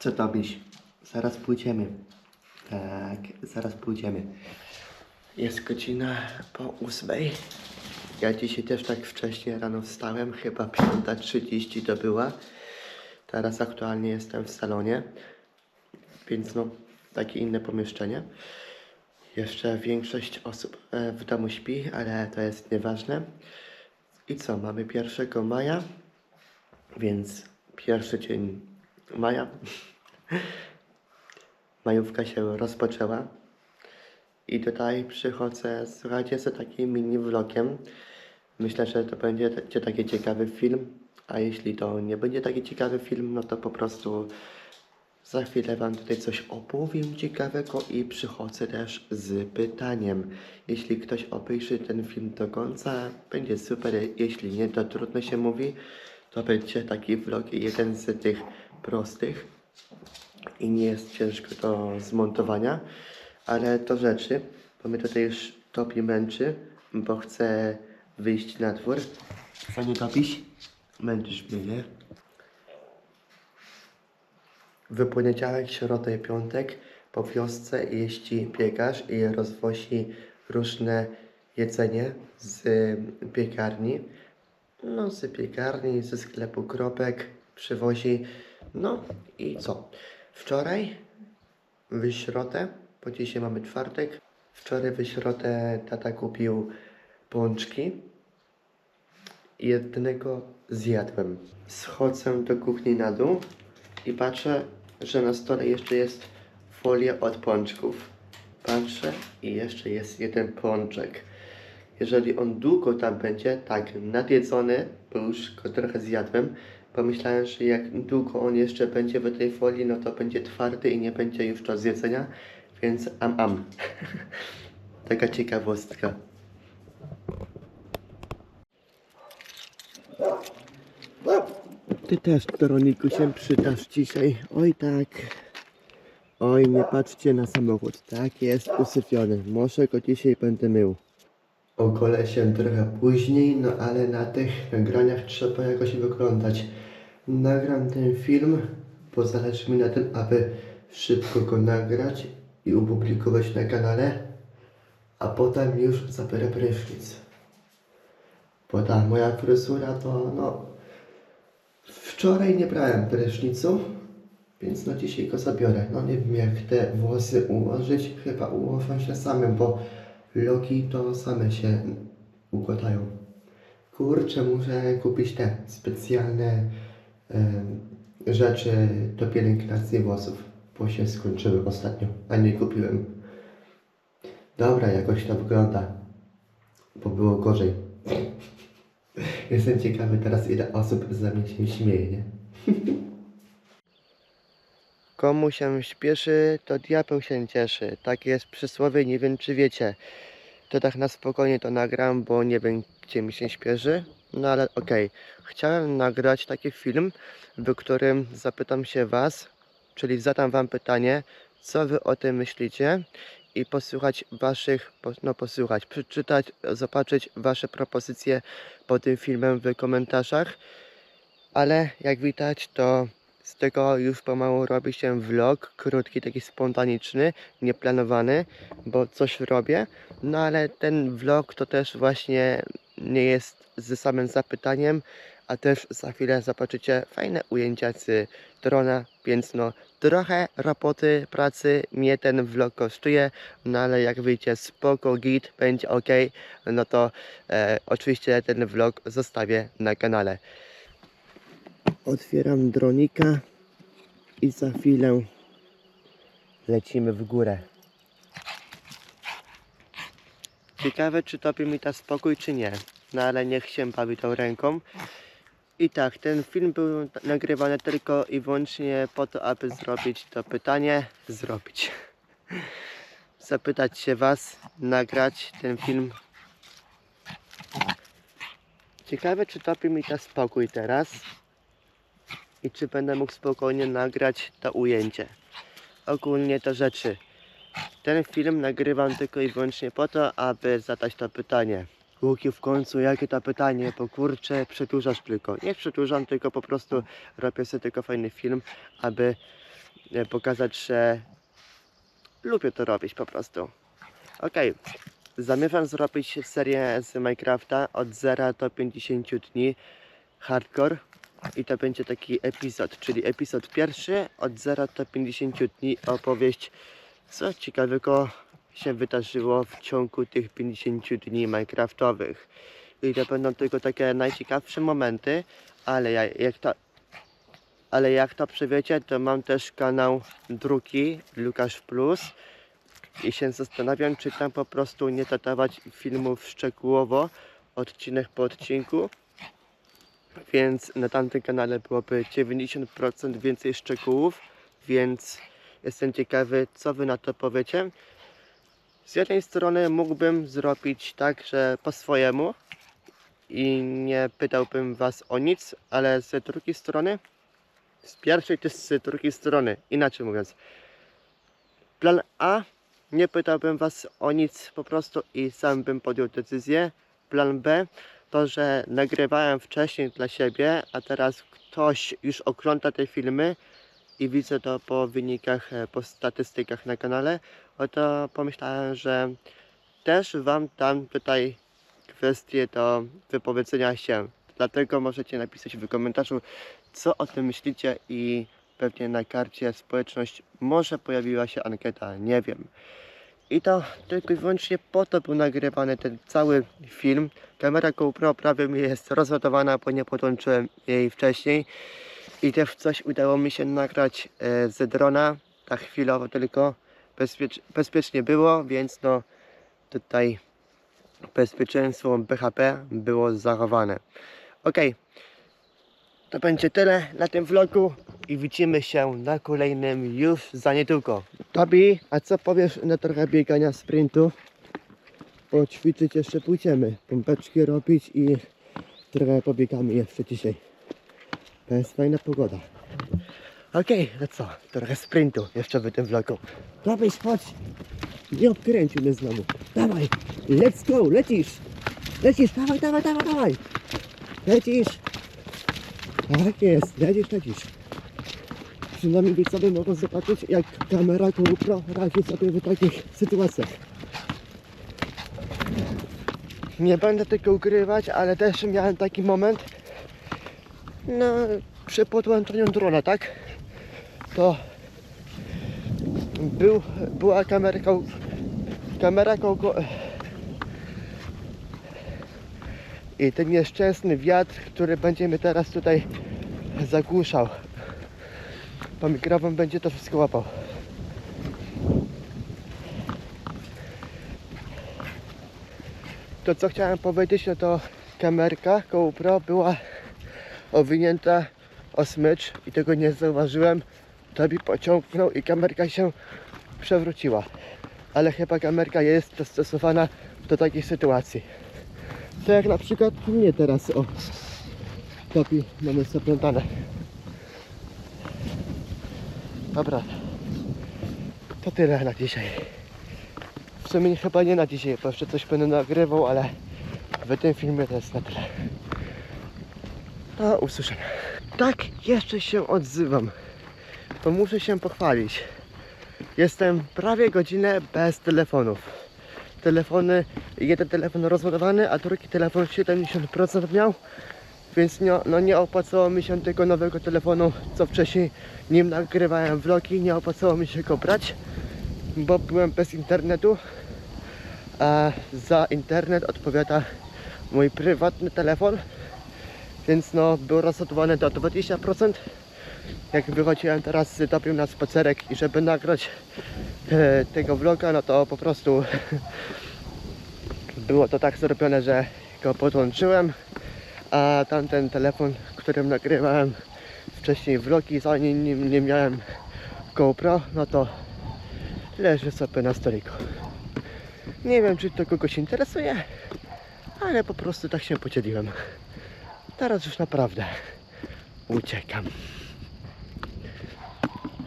Co robisz? Zaraz pójdziemy. Tak, zaraz pójdziemy. Jest godzina po ósmej. Ja dzisiaj też tak wcześnie rano wstałem, chyba 5.30 to była. Teraz aktualnie jestem w salonie, więc no, takie inne pomieszczenie. Jeszcze większość osób e, w domu śpi, ale to jest nieważne. I co, mamy 1 maja, więc pierwszy dzień maja. Majówka się rozpoczęła. I tutaj przychodzę, słuchajcie, z takim mini vlogiem. Myślę, że to będzie taki ciekawy film, a jeśli to nie będzie taki ciekawy film, no to po prostu za chwilę Wam tutaj coś opowiem ciekawego i przychodzę też z pytaniem. Jeśli ktoś obejrzy ten film do końca, będzie super, jeśli nie, to trudno się mówi. To będzie taki vlog, jeden z tych prostych i nie jest ciężko do zmontowania, ale to rzeczy, bo mnie tutaj już topi męczy, bo chcę wyjść na dwór. Co nie topisz? Męczysz mnie, nie? W poniedziałek, środę i piątek po wiosce jeździ piekarz i rozwozi różne jedzenie z piekarni. No, z piekarni, ze sklepu kropek przywozi. No i co? Wczoraj w środę, bo dzisiaj mamy czwartek, wczoraj w środę tata kupił pączki. Jednego zjadłem. Schodzę do kuchni na dół i patrzę, że na stole jeszcze jest folia od pączków. Patrzę i jeszcze jest jeden pączek. Jeżeli on długo tam będzie, tak nadjedzony, bo już go trochę zjadłem, pomyślałem, że jak długo on jeszcze będzie w tej folii, no to będzie twardy i nie będzie już do zjedzenia, więc am am. Taka ciekawostka. Ty też, Doroniku, się przydasz dzisiaj. Oj tak. Oj, nie patrzcie na samochód. Tak jest usypiony. Może go dzisiaj będę mył. Ogolę się trochę później, no ale na tych nagraniach trzeba jakoś wyglądać. Nagram ten film, bo zależy mi na tym, aby szybko go nagrać i opublikować na kanale, a potem już zabiorę prysznic. Bo ta moja fryzura to no... Wczoraj nie brałem prysznicu, więc no dzisiaj go zabiorę. No nie wiem jak te włosy ułożyć, chyba ułożę się samym, bo loki to same się układają. Kurczę, muszę kupić te specjalne rzeczy do pielęgnacji włosów, bo się skończyły ostatnio, a nie kupiłem. Dobra, jakoś to wygląda, bo było gorzej. Jestem ciekawy teraz, ile osób ze mnie się śmieje, nie? Komu się śpieszy, to diabeł się cieszy. Tak jest przysłowie, nie wiem czy wiecie. To tak na spokojnie to nagram, bo nie wiem gdzie mi się śpieszy. No ale okej. Chciałem nagrać taki film, w którym zapytam się Was, czyli zadam Wam pytanie, co Wy o tym myślicie i posłuchać Waszych, no posłuchać, przeczytać, zobaczyć Wasze propozycje pod tym filmem w komentarzach. Ale jak widać, to z tego już pomału robi się vlog, krótki, taki spontaniczny, nieplanowany, bo coś robię. No ale ten vlog to też właśnie nie jest ze samym zapytaniem, a też za chwilę zobaczycie fajne ujęcia z drona, więc no trochę roboty, pracy mnie ten vlog kosztuje, no ale jak wyjdzie spoko, git, będzie ok, no to e, oczywiście ten vlog zostawię na kanale. Otwieram dronika i za chwilę lecimy w górę. Ciekawe, czy tobie mi ta spokój, czy nie. No ale niech się bawi tą ręką. I tak, ten film był nagrywany tylko i wyłącznie po to, aby zrobić to pytanie. Zrobić. Zapytać się Was, nagrać ten film. Ciekawe, czy tobie mi ta spokój teraz i czy będę mógł spokojnie nagrać to ujęcie. Ogólnie to rzeczy. Ten film nagrywam tylko i wyłącznie po to, aby zadać to pytanie. Łuki w końcu, jakie to pytanie, bo kurczę, przedłużasz tylko. Nie przedłużam, tylko po prostu robię sobie tylko fajny film, aby e, pokazać, że lubię to robić po prostu. Okej, zamierzam zrobić serię z Minecrafta od 0 do 50 dni hardcore i to będzie taki epizod, czyli epizod pierwszy od 0 do 50 dni opowieść. Co ciekawego się wydarzyło w ciągu tych 50 dni Minecraftowych. I to będą tylko takie najciekawsze momenty, ale ja, jak to ale jak to przewiecie, to mam też kanał drugi, Lukasz Plus. I się zastanawiam, czy tam po prostu nie dodawać filmów szczegółowo, odcinek po odcinku, więc na tamtym kanale byłoby 90% więcej szczegółów, więc jestem ciekawy, co wy na to powiecie. Z jednej strony mógłbym zrobić tak, że po swojemu i nie pytałbym was o nic, ale z drugiej strony, z pierwszej czy z drugiej strony, inaczej mówiąc, plan A, nie pytałbym was o nic po prostu i sam bym podjął decyzję. Plan B, to, że nagrywałem wcześniej dla siebie, a teraz ktoś już ogląda te filmy i widzę to po wynikach, e, po statystykach na kanale, oto pomyślałem, że też Wam dam tutaj kwestię do wypowiedzenia się. Dlatego możecie napisać w komentarzu, co o tym myślicie i pewnie na karcie społeczność może pojawiła się ankieta, nie wiem. I to tylko i wyłącznie po to był nagrywany ten cały film. Kamera GoPro prawie mi jest rozładowana, bo nie podłączyłem jej wcześniej. I też coś udało mi się nagrać e, z drona, tak chwilowo tylko. Bezpiecz, bezpiecznie było, więc no tutaj bezpieczeństwo BHP było zachowane. Ok, to będzie tyle na tym vlogu i widzimy się na kolejnym już za niedługo. Tobi, a co powiesz na trochę biegania sprintu? Poćwiczyć jeszcze pójdziemy, pompeczki robić i trochę pobiegamy jeszcze dzisiaj. To jest fajna pogoda. Okej, no co, trochę sprintu jeszcze w tym vlogu. Tobiś, chodź! Nie obkręcił mnie znowu. Dawaj, let's go, lecisz! Lecisz, dawaj, dawaj, dawaj, dawaj! Lecisz! Tak jest, lecisz, lecisz. Przynajmniej widzowie mogą zobaczyć, jak kamera GoPro radzi sobie w takich sytuacjach. Nie będę tego ukrywać, ale też miałem taki moment, no, przy podłączeniu drona, tak? To był, była kamerka, kamera kogo i ten nieszczęsny wiatr, który będzie mnie teraz tutaj zagłuszał. Bo mikrofon będzie to wszystko łapał. To co chciałem powiedzieć, no to kamerka GoPro była owinięta o smycz i tego nie zauważyłem. Tobi pociągnął i kamerka się przewróciła. Ale chyba kamerka jest dostosowana do takiej sytuacji. To jak na przykład mnie teraz o Tobi mamy zaplątane. Dobra. To tyle na dzisiaj. W sumie chyba nie na dzisiaj, bo jeszcze coś będę nagrywał, ale w tym filmie to jest na tyle. Do usłyszenia. Tak, jeszcze się odzywam. To muszę się pochwalić. Jestem prawie godzinę bez telefonów. Telefony, jeden telefon rozładowany, a drugi telefon 70% miał. Więc nie, no nie opłacało mi się tego nowego telefonu, co wcześniej nim nagrywałem vlogi, nie opłacało mi się go brać, bo byłem bez internetu. A za internet odpowiada mój prywatny telefon, więc no był rozładowany do 20%. Jak wychodziłem teraz z Topią na spacerek i żeby nagrać e, tego vloga, no to po prostu było to tak zrobione, że go podłączyłem, a tamten telefon, którym nagrywałem wcześniej vlogi, zanim nie, nie miałem GoPro, no to leży sobie na stoliku. Nie wiem, czy to kogoś interesuje, ale po prostu tak się podzieliłem. Teraz już naprawdę uciekam.